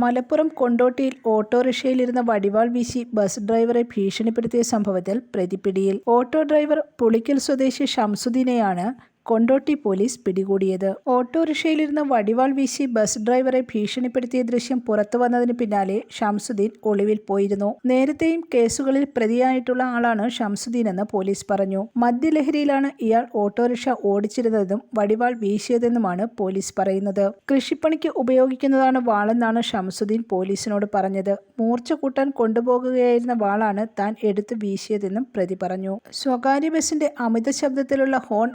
മലപ്പുറം കൊണ്ടോട്ടിയിൽ ഓട്ടോറിക്ഷയിലിരുന്ന വടിവാൾ വീശി ബസ് ഡ്രൈവറെ ഭീഷണിപ്പെടുത്തിയ സംഭവത്തിൽ പ്രതിപിടിയിൽ ഓട്ടോ ഡ്രൈവർ പുളിക്കൽ സ്വദേശി ഷംസുദ്ദീനെയാണ് കൊണ്ടോട്ടി പോലീസ് പിടികൂടിയത്. ഓട്ടോറിക്ഷയിലിരുന്ന് വടിവാൾ വീശി ബസ് ഡ്രൈവറെ ഭീഷണിപ്പെടുത്തിയ ദൃശ്യം പുറത്തു വന്നതിന് പിന്നാലെ ഷംസുദ്ദീൻ ഒളിവിൽ പോയിരുന്നു. നേരത്തെയും കേസുകളിൽ പ്രതിയായിട്ടുള്ള ആളാണ് ഷംസുദ്ദീൻ എന്ന് പോലീസ് പറഞ്ഞു. മദ്യലഹരിയിലാണ് ഇയാൾ ഓട്ടോറിക്ഷ ഓടിച്ചിരുന്നതെന്നും വടിവാൾ വീശിയതെന്നുമാണ് പോലീസ് പറയുന്നത്. കൃഷിപ്പണിക്ക് ഉപയോഗിക്കുന്നതാണ് വാളെന്നാണ് ഷംസുദ്ദീൻ പോലീസിനോട് പറഞ്ഞത്. മൂർച്ച കൂട്ടാൻ കൊണ്ടുപോകുകയായിരുന്ന വാളാണ് താൻ എടുത്തു വീശിയതെന്നും പ്രതി പറഞ്ഞു. സ്വകാര്യ ബസിന്റെ അമിത ശബ്ദത്തിലുള്ള ഹോൺ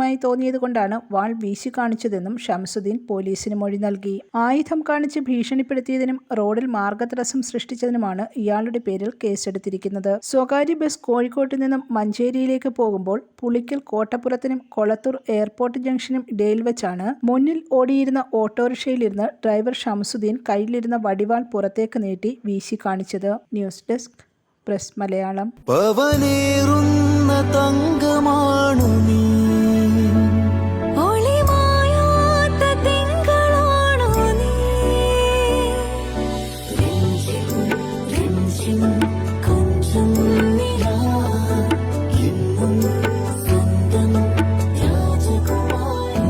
അസഹ്യമായി തോന്നിയതുകൊണ്ടാണ് വാൾ വീശി കാണിച്ചതെന്നും ഷംസുദ്ദീൻ പോലീസിന് മൊഴി നൽകി. ആയുധം കാണിച്ച് ഭീഷണിപ്പെടുത്തിയതിനും റോഡിൽ മാർഗതടസ്സം സൃഷ്ടിച്ചതിനുമാണ് ഇയാളുടെ പേരിൽ കേസെടുത്തിരിക്കുന്നത്. സ്വകാര്യ ബസ് കോഴിക്കോട്ട് നിന്നും മഞ്ചേരിയിലേക്ക് പോകുമ്പോൾ പുളിക്കൽ കോട്ടപ്പുറത്തിനും കൊളത്തൂർ എയർപോർട്ട് ജംഗ്ഷനും ഇടയിൽ വെച്ചാണ് മുന്നിൽ ഓടിയിരുന്ന ഓട്ടോറിക്ഷയിലിരുന്ന് ഡ്രൈവർ ഷംസുദ്ദീൻ കയ്യിലിരുന്ന വടിവാൾ പുറത്തേക്ക് നീട്ടി വീശി കാണിച്ചത്. News desk press Malayalam.